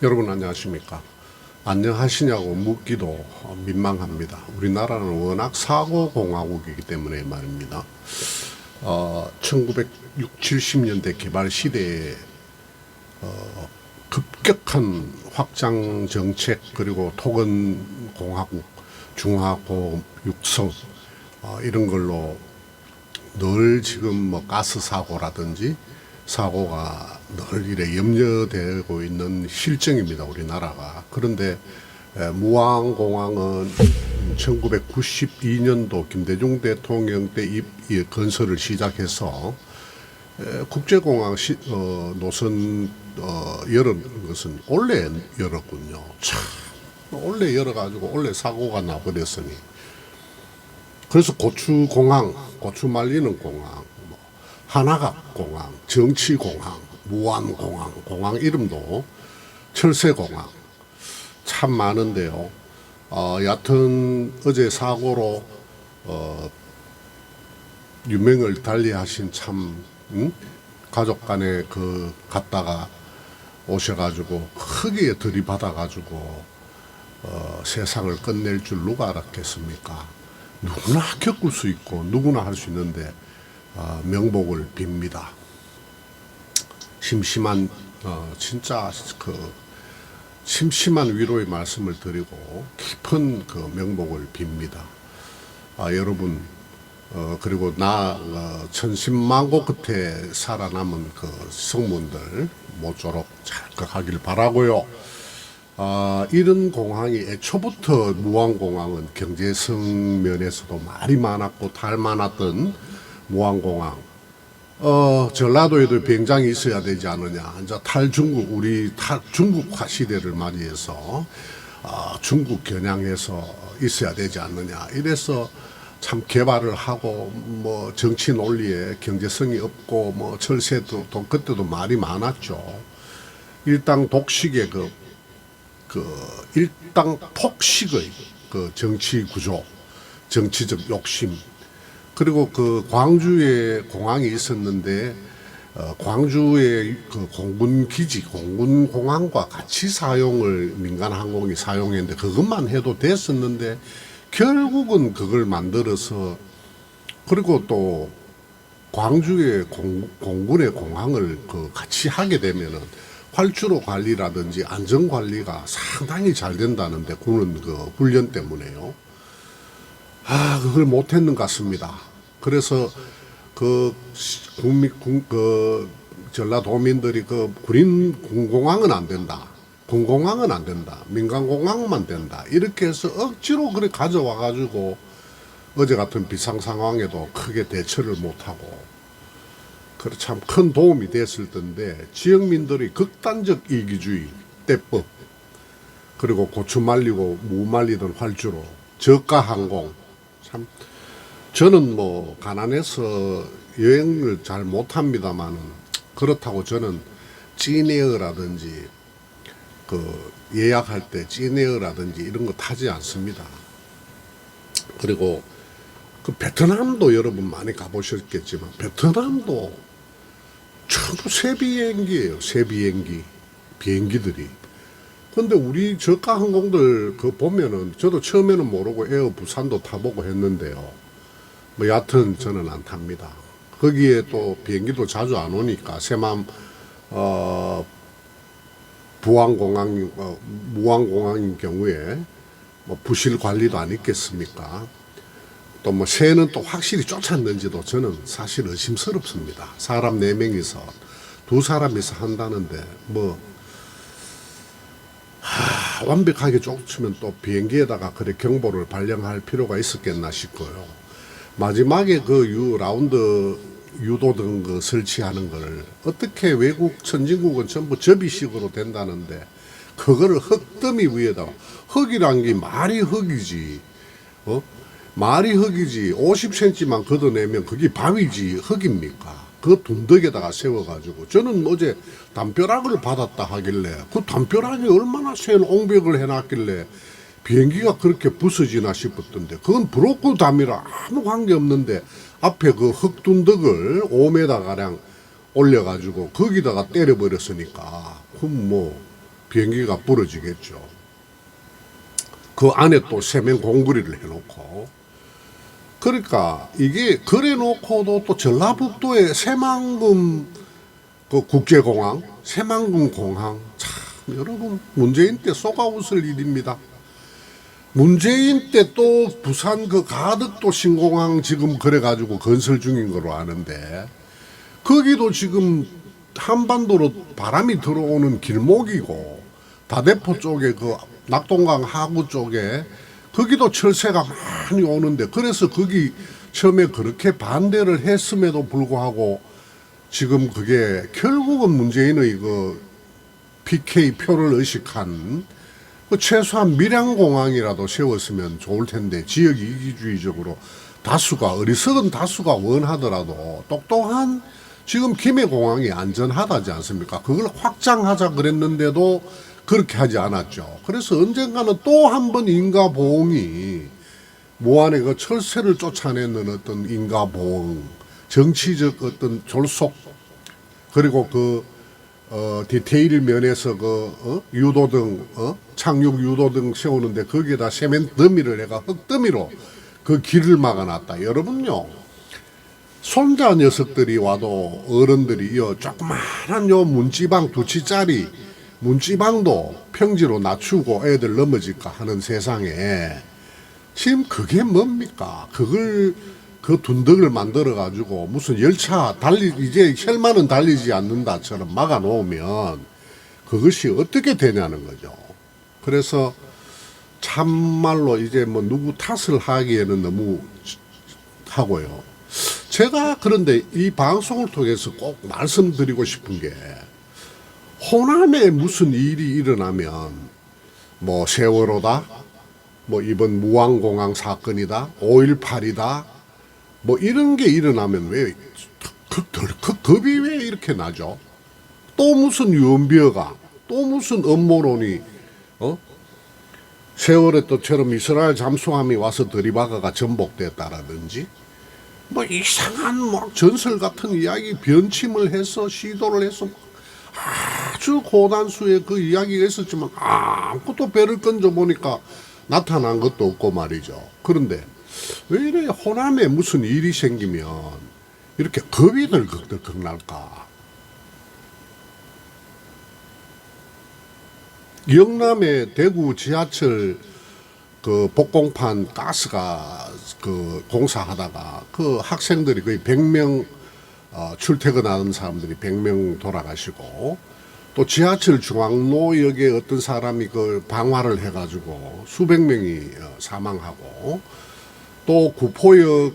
여러분 안녕하십니까? 안녕하시냐고 묻기도 민망합니다. 우리나라는 워낙 사고 공화국이기 때문에 말입니다. 어, 1960, 70년대 개발 시대에 어, 급격한 확장 정책 그리고 토건 공화국, 중화고 육성 어, 이런 걸로 늘 지금 뭐 가스 사고라든지 사고가 늘 이래 염려되고 있는 실정입니다 우리나라가. 그런데 에, 무안공항은 1992년도 김대중 대통령 때 건설을 시작해서 에, 국제공항 시, 어, 노선 어, 열은 것은 원래 열었군요. 참 원래 열어가지고 원래 사고가 나버렸으니. 그래서 고추공항, 고추 말리는 공항, 뭐 하나갑 공항, 정치공항, 무안공항, 공항 이름도 철새공항 참 많은데요. 어, 여하튼 어제 사고로 어, 유명을 달리하신 참 응? 가족 간에 그 갔다가 오셔가지고 크게 들이받아가지고 어, 세상을 끝낼 줄 누가 알았겠습니까? 누구나 겪을 수 있고 누구나 할 수 있는데 어, 명복을 빕니다. 심심한 어, 진짜 그 심심한 위로의 말씀을 드리고 깊은 그 명복을 빕니다. 아, 여러분 어, 그리고 나 어, 천신만고 끝에 살아남은 그 성문들 모쪼록 잘 하길 바라고요. 아, 이런 공항이 애초부터 무안공항은 경제성 면에서도 말이 많았고 탈 많았던 무안공항. 어, 전라도에도 비행장이 있어야 되지 않느냐. 이제 탈중국, 우리 탈 중국화 시대를 맞이해서 어, 중국 겨냥해서 있어야 되지 않느냐. 이래서 참 개발을 하고 뭐 정치 논리에 경제성이 없고 뭐 철새도 또 그때도 말이 많았죠. 일당 독식의 그, 그 일당 폭식의 그 정치 구조, 정치적 욕심, 그리고 그 광주에 공항이 있었는데 어, 광주의 그 공군 기지, 공군 공항과 같이 사용을 민간 항공이 사용했는데 그것만 해도 됐었는데 결국은 그걸 만들어서 그리고 또 광주의 공, 공군의 공항을 그 같이 하게 되면은 활주로 관리라든지 안전 관리가 상당히 잘 된다는데 군은 그 훈련 때문에요. 아, 그걸 못했는 것 같습니다. 그래서 그 국민 군, 그 전라도민들이 그 군인 군공항은 안 된다. 군공항은 안 된다. 민간공항만 된다. 이렇게 해서 억지로 그래 가져와 가지고 어제 같은 비상 상황에도 크게 대처를 못하고 그래 참 큰 도움이 됐을 텐데 지역민들이 극단적 이기주의 때법 그리고 고추 말리고 무 말리던 활주로 저가 항공 참 저는 뭐 가난해서 여행을 잘 못합니다만은 그렇다고 저는 찐에어라든지 그 예약할 때 찐에어라든지 이런 거 타지 않습니다. 그리고 그 베트남도 여러분 많이 가보셨겠지만 베트남도 전부 새 비행기예요. 새 비행기 비행기들이. 근데 우리 저가 항공들 그 보면은 저도 처음에는 모르고 에어 부산도 타보고 했는데요. 뭐 여하튼 저는 안 탑니다. 거기에 또 비행기도 자주 안 오니까 새맘 어 부안공항 어, 무안공항인 경우에 뭐 부실 관리도 안 있겠습니까? 또 뭐 새는 또 확실히 쫓았는지도 저는 사실 의심스럽습니다. 사람 네 명이서 두 사람이서 한다는데 뭐 하, 완벽하게 쫓으면 또 비행기에다가 그래 경보를 발령할 필요가 있었겠나 싶고요. 마지막에 그 유 라운드 유도등 그 설치하는 걸 어떻게 외국 선진국은 전부 접이식으로 된다는데 그거를 흙더미 위에다가 흙이란 게 말이 흙이지 어? 말이 흙이지 50cm만 걷어내면 그게 바위지 흙입니까? 그 둔덕에다가 세워가지고 저는 어제 담벼락을 받았다 하길래 그 담벼락이 얼마나 센 옹벽을 해놨길래 비행기가 그렇게 부서지나 싶었던데 그건 브로커 담이라 아무 관계 없는데 앞에 그 흙둔덕을 5m 가량 올려가지고 거기다가 때려버렸으니까 그럼 뭐 비행기가 부러지겠죠. 그 안에 또 세면 공구리를 해놓고 그러니까 이게 그래 놓고도 또 전라북도의 새만금 그 국제공항, 새만금 공항 참 여러분 문재인 때 쏘가 웃을 일입니다. 문재인 때 또 부산 그 가덕도 신공항 지금 그래가지고 건설 중인 거로 아는데 거기도 지금 한반도로 바람이 들어오는 길목이고 다대포 쪽에 그 낙동강 하구 쪽에 거기도 철새가 많이 오는데 그래서 거기 처음에 그렇게 반대를 했음에도 불구하고 지금 그게 결국은 문재인의 그 PK 표를 의식한 그 최소한 밀양공항이라도 세웠으면 좋을 텐데 지역 이기주의적으로 다수가 어리석은 다수가 원하더라도 똑똑한 지금 김해공항이 안전하다지 않습니까? 그걸 확장하자 그랬는데도 그렇게 하지 않았죠. 그래서 언젠가는 또 한 번 인가보응이 모안의 그 철새를 쫓아내는 어떤 인가보응, 정치적 어떤 졸속, 그리고 그, 어, 디테일 면에서 그, 어? 유도등, 어? 착륙 유도등 세우는데 거기에다 세멘 더미를 해가 흙더미로 그 길을 막아놨다. 여러분요. 손자 녀석들이 와도 어른들이 요 조그마한 요 문지방 두 치짜리 문지방도 평지로 낮추고 애들 넘어질까 하는 세상에 지금 그게 뭡니까? 그걸 그 둔덕을 만들어 가지고 무슨 열차 달리 이제 혈만은 달리지 않는다처럼 막아 놓으면 그것이 어떻게 되냐는 거죠. 그래서 참말로 이제 뭐 누구 탓을 하기에는 너무 하고요. 제가 그런데 이 방송을 통해서 꼭 말씀드리고 싶은 게 호남에 무슨 일이 일어나면 뭐 세월호다, 뭐 이번 무왕공항 사건이다, 5.18이다, 뭐 이런 게 일어나면 왜 그, 그, 그 겁이 왜 이렇게 나죠? 또 무슨 유언비어가, 또 무슨 음모론이, 어? 세월에 또처럼 이스라엘 잠수함이 와서 들이박아가 전복됐다라든지, 뭐 이상한 뭐 전설 같은 이야기 변침을 해서 시도를 해서 아주 고단수의 그 이야기가 있었지만 아무것도 배를 건져 보니까 나타난 것도 없고 말이죠. 그런데 왜 이래 호남에 무슨 일이 생기면 이렇게 겁이 들컥들컥 날까? 영남의 대구 지하철 그 복공판 가스가 그 공사하다가 그 학생들이 거의 100명 어, 출퇴근하는 사람들이 100명 돌아가시고 또 지하철 중앙로역에 어떤 사람이 그 방화를 해가지고 수백 명이 어, 사망하고 또 구포역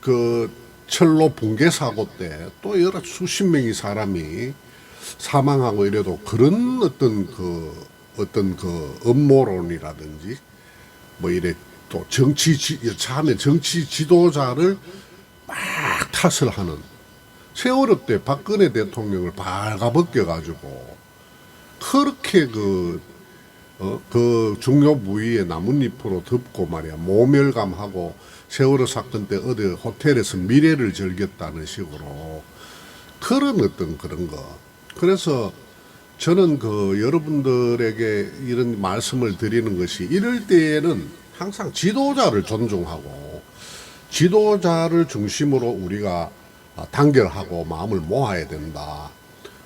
그 철로 붕괴 사고 때 또 여러 수십 명의 사람이 사망하고 이래도 그런 어떤 그 어떤 그 음모론이라든지 뭐 이래 또 정치 지, 여차하면 정치 지도자를 막 탓을 하는 세월호 때 박근혜 대통령을 발가벗겨 가지고 그렇게 그, 어, 그 중요 부위에 나뭇잎으로 덮고 말이야. 모멸감하고 세월호 사건 때 어디 호텔에서 미래를 즐겼다는 식으로. 그런 어떤 그런 거. 그래서 저는 그 여러분들에게 이런 말씀을 드리는 것이 이럴 때에는 항상 지도자를 존중하고 지도자를 중심으로 우리가 단결하고 마음을 모아야 된다.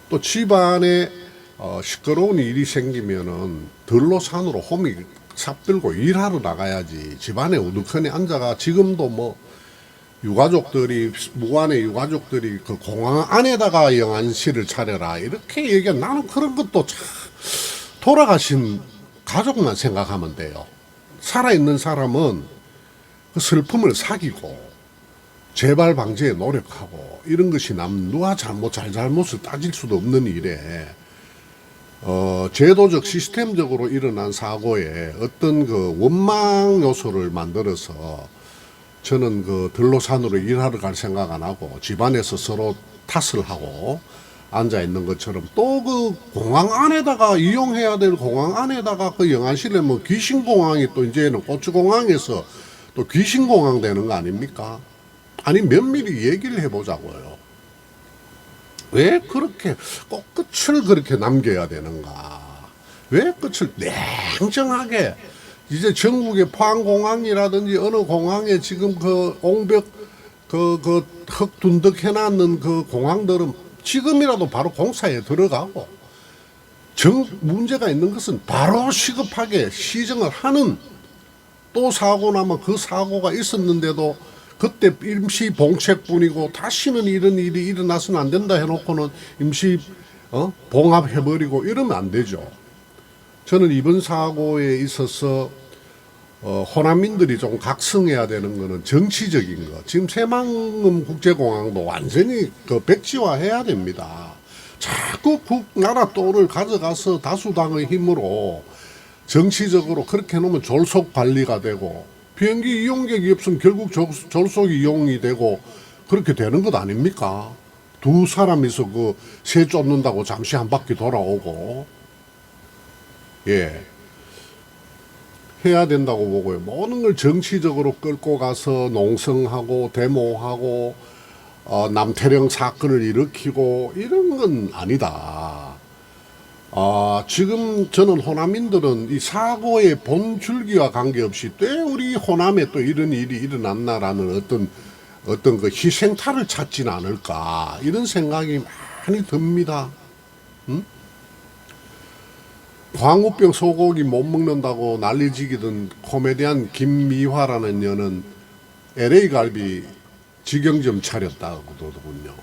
또 집안에 어, 시끄러운 일이 생기면은 들로 산으로 홈이 삽 들고 일하러 나가야지 집안에 우두커니 앉아가 지금도 뭐 유가족들이 무관의 유가족들이 그 공항 안에다가 영안실을 차려라 이렇게 얘기하 나는 그런 것도 참 돌아가신 가족만 생각하면 돼요. 살아있는 사람은 그 슬픔을 사귀고 재발 방지에 노력하고 이런 것이 남 누가 잘못 잘잘못을 따질 수도 없는 일에 어, 제도적 시스템적으로 일어난 사고에 어떤 그 원망 요소를 만들어서 저는 그 들로산으로 일하러 갈 생각 안 하고 집안에서 서로 탓을 하고 앉아 있는 것처럼 또 그 공항 안에다가 이용해야 될 공항 안에다가 그 영안실에 뭐 귀신 공항이 또 이제는 고추 공항에서 또 귀신 공항 되는 거 아닙니까? 아니 면밀히 얘기를 해보자고요. 왜 그렇게 꼭 끝을 그렇게 남겨야 되는가? 왜 끝을 냉정하게 이제 전국의 포항공항이라든지 어느 공항에 지금 그 옹벽 그 그 흙 둔덕 해놨는 그 공항들은 지금이라도 바로 공사에 들어가고 정 문제가 있는 것은 바로 시급하게 시정을 하는 또 사고 나면 그 사고가 있었는데도 그때 임시 봉책뿐이고 다시는 이런 일이 일어나서는 안 된다 해놓고는 임시 어? 봉합해버리고 이러면 안 되죠. 저는 이번 사고에 있어서 어, 호남민들이 좀 각성해야 되는 거는 정치적인 거. 지금 새만금 국제공항도 완전히 그 백지화해야 됩니다. 자꾸 국 나라 돈을 가져가서 다수당의 힘으로 정치적으로 그렇게 해놓으면 졸속 관리가 되고 비행기 이용객이 없으면 결국 졸- 졸속 이용이 되고 그렇게 되는 것 아닙니까? 두 사람이서 그 새 쫓는다고 잠시 한 바퀴 돌아오고 예 해야 된다고 보고요. 모든 걸 정치적으로 끌고 가서 농성하고 데모하고 어, 남태령 사건을 일으키고 이런 건 아니다. 아, 지금 저는 호남인들은 이 사고의 본 줄기와 관계없이 왜 우리 호남에 또 이런 일이 일어났나라는 어떤 어떤 그 희생타를 찾지는 않을까 이런 생각이 많이 듭니다. 음? 광우병 소고기 못 먹는다고 난리지기던 코미디언 김미화라는 여는 LA 갈비 직영점 차렸다고더군요.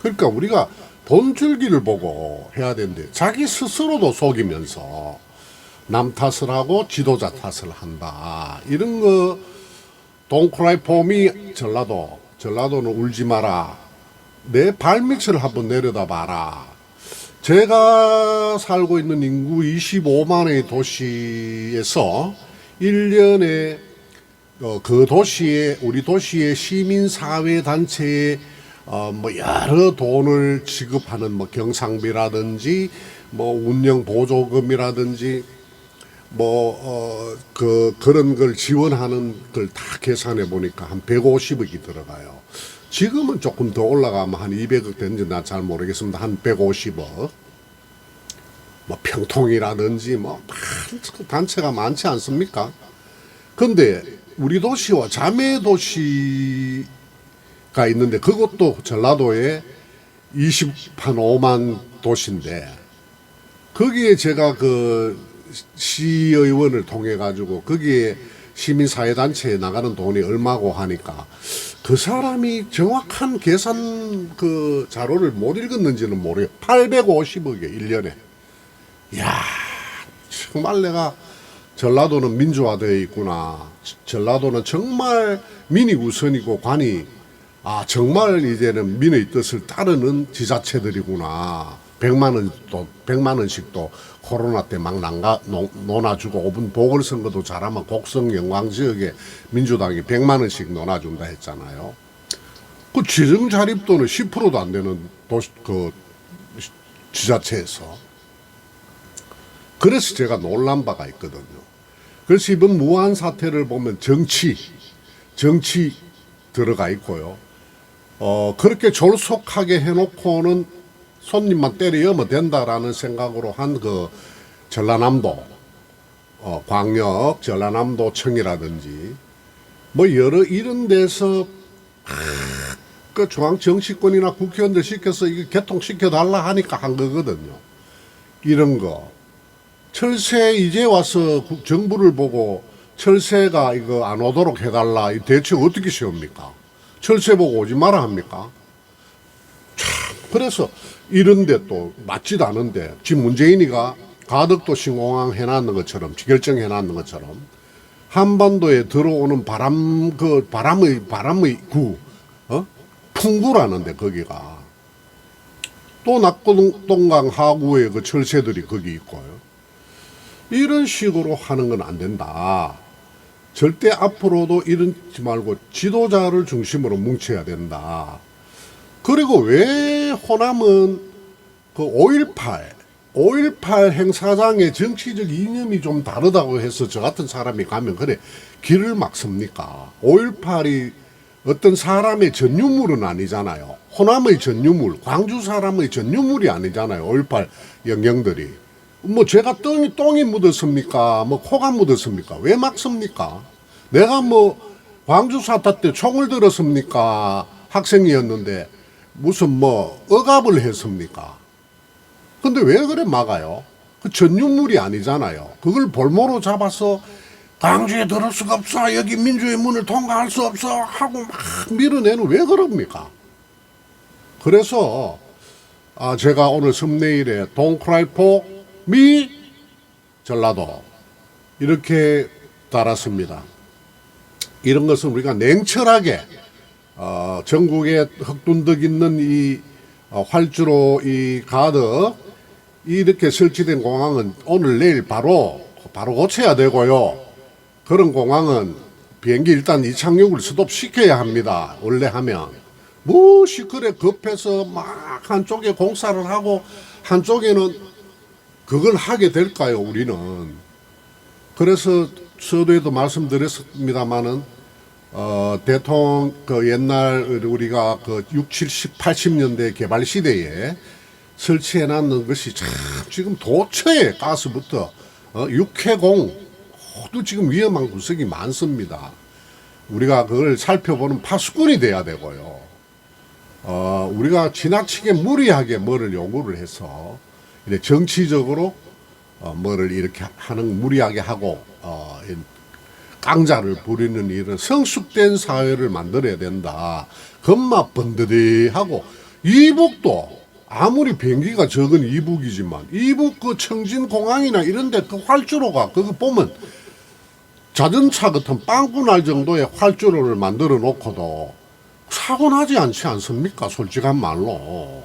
그러니까 우리가 본줄기를 보고 해야 되는데 자기 스스로도 속이면서 남 탓을 하고 지도자 탓을 한다. 이런 거 동크라이 폼이 전라도 전라도는 울지 마라. 내 발밑을 한번 내려다 봐라. 제가 살고 있는 인구 25만의 도시에서 1년에 어, 그 도시에 우리 도시의 시민 사회 단체에 어, 뭐 여러 돈을 지급하는 뭐 경상비라든지 뭐 운영 보조금이라든지 뭐, 어, 그, 그런 걸 지원하는 걸 다 계산해 보니까 한 150억이 들어가요. 지금은 조금 더 올라가면 한 200억 되는지 나잘 모르겠습니다. 한 150억. 뭐 평통이라든지 뭐 많- 단체가 많지 않습니까? 근데 우리 도시와 자매 도시 가 있는데 그것도 전라도에 20한 5만 도시인데 거기에 제가 그 시의원을 통해 가지고 거기에 시민사회단체에 나가는 돈이 얼마고 하니까 그 사람이 정확한 계산 그 자료를 못 읽었는지는 모르겠 850억이에요, 1년에. 야 정말 내가 전라도는 민주화되어 있구나. 전라도는 정말 민이 우선이고 관이 아 정말 이제는 민의 뜻을 따르는 지자체들이구나. 100만 원도 100만 원씩도 코로나 때 막 난가 논아주고 5분 보궐선거도 잘하면 곡성 영광 지역에 민주당이 100만 원씩 논아준다 했잖아요. 그 지정 자립도는 10%도 안 되는 도시 그 지자체에서 그래서 제가 놀란 바가 있거든요. 그래서 이번 무한 사태를 보면 정치, 정치 들어가 있고요. 어, 그렇게 졸속하게 해놓고는 손님만 때리면 된다라는 생각으로 한 그 전라남도, 어, 광역, 전라남도청이라든지 뭐 여러 이런 데서 아, 그 중앙 정치권이나 국회의원들 시켜서 이거 개통시켜 달라 하니까 한 거거든요. 이런 거. 철새 이제 와서 국- 정부를 보고 철새가 이거 안 오도록 해달라. 이 대체 어떻게 시옵니까? 철새 보고 오지 마라 합니까? 참, 그래서 이런데 또 맞지도 않은데 지금 문재인이가 가덕도 신공항 해놨는 것처럼 결정해놨는 것처럼 한반도에 들어오는 바람 그 바람의 바람의 구 어? 풍구라는데 거기가 또 낙동강 하구에 그 철새들이 거기 있고요. 이런 식으로 하는 건 안 된다. 절대 앞으로도 이러지 말고 지도자를 중심으로 뭉쳐야 된다. 그리고 왜 호남은 그 5.18, 5.18 행사장의 정치적 이념이 좀 다르다고 해서 저 같은 사람이 가면 그래 길을 막습니까? 5.18이 어떤 사람의 전유물은 아니잖아요. 호남의 전유물, 광주 사람의 전유물이 아니잖아요. 5.18 영령들이. 뭐 제가 똥이 똥이 묻었습니까? 뭐 코가 묻었습니까? 왜 막습니까? 내가 뭐 광주 사태 때 총을 들었습니까? 학생이었는데 무슨 뭐 억압을 했습니까? 근데 왜 그래 막아요? 그 전유물이 아니잖아요. 그걸 볼모로 잡아서 광주에 들을 수가 없어. 여기 민주의 문을 통과할 수 없어. 하고 막 밀어내는 왜 그럽니까? 그래서 아, 제가 오늘 cry for me 전라도 이렇게 달았습니다. 이런 것은 우리가 냉철하게 어, 전국에 흑둔덕 있는 이 어, 활주로 이 가득 이렇게 설치된 공항은 오늘 내일 바로 바로 고쳐야 되고요. 그런 공항은 비행기 일단 이착륙을 스톱시켜야 합니다. 원래 하면 무엇이 그래 급해서 막 한쪽에 공사를 하고 한쪽에는 그걸 하게 될까요? 우리는 그래서 서두에도 말씀드렸습니다마는 어, 대통령 그 옛날 우리가 그 6, 70, 80년대 개발 시대에 설치해 놨는 것이 참 지금 도처에 가스부터 어, 육해공 모두 지금 위험한 구석이 많습니다. 우리가 그걸 살펴보는 파수꾼이 돼야 되고요. 어, 우리가 지나치게 무리하게 뭐를 요구를 해서 이래 정치적으로 어, 뭐를 이렇게 하는 무리하게 하고 어, 이 깡자를 부리는 이런 성숙된 사회를 만들어야 된다. 겁마 번드디 하고 이북도 아무리 비행기가 적은 이북이지만 이북 그 청진공항이나 이런데 그 활주로가 그거 보면 자전차 같은 빵꾸 날 정도의 활주로를 만들어 놓고도 사고 나지 않지 않습니까? 솔직한 말로.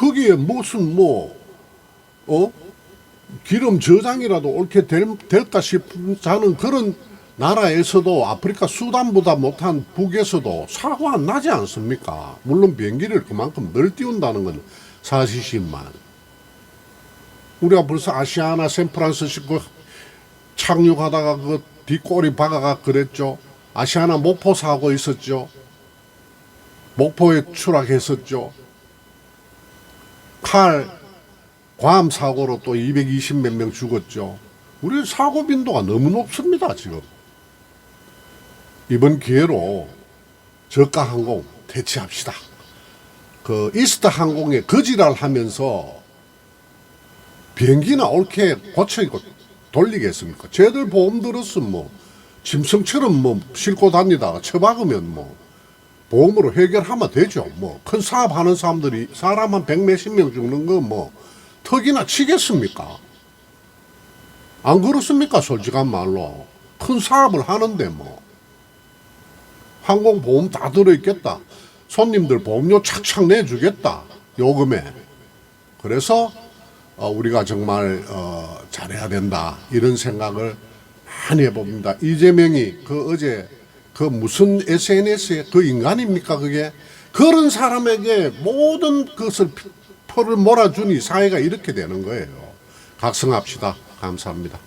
어? 거기에 무슨 뭐, 어? 기름 저장이라도 옳게 될, 싶은 자는 그런 나라에서도 아프리카 수단보다 못한 북에서도 사고 안 나지 않습니까? 물론 비행기를 그만큼 늘 띄운다는 건 사실이지만 우리가 벌써 아시아나 샌프란시스코 착륙하다가 그 뒷꼬리 박아가 그랬죠. 아시아나 목포 사고 있었죠. 목포에 추락했었죠. 칼괌 사고로 또 220 몇 명 죽었죠. 우리 사고 빈도가 너무 높습니다, 지금. 이번 기회로 저가 항공 대체합시다. 그 이스타 항공에 거지랄 하면서 비행기나 옳게 고쳐이고 돌리겠습니까? 쟤들 보험 들었으면 뭐 짐승처럼 뭐 싣고 다니다가 처박으면 뭐 보험으로 해결하면 되죠. 뭐 큰 사업 하는 사람들이 사람 한 백 몇십 명 죽는 거뭐 턱이나 치겠습니까? 안 그렇습니까? 솔직한 말로 큰 사업을 하는데 뭐 항공 보험 다 들어있겠다. 손님들 보험료 착착 내주겠다. 요금에. 그래서 어, 우리가 정말 어, 잘해야 된다. 이런 생각을 많이 해봅니다. 이재명이 그 어제 그 무슨 SNS에 그 인간입니까 그게? 그런 사람에게 모든 것을 표를 몰아주니 사회가 이렇게 되는 거예요. 각성합시다. 감사합니다.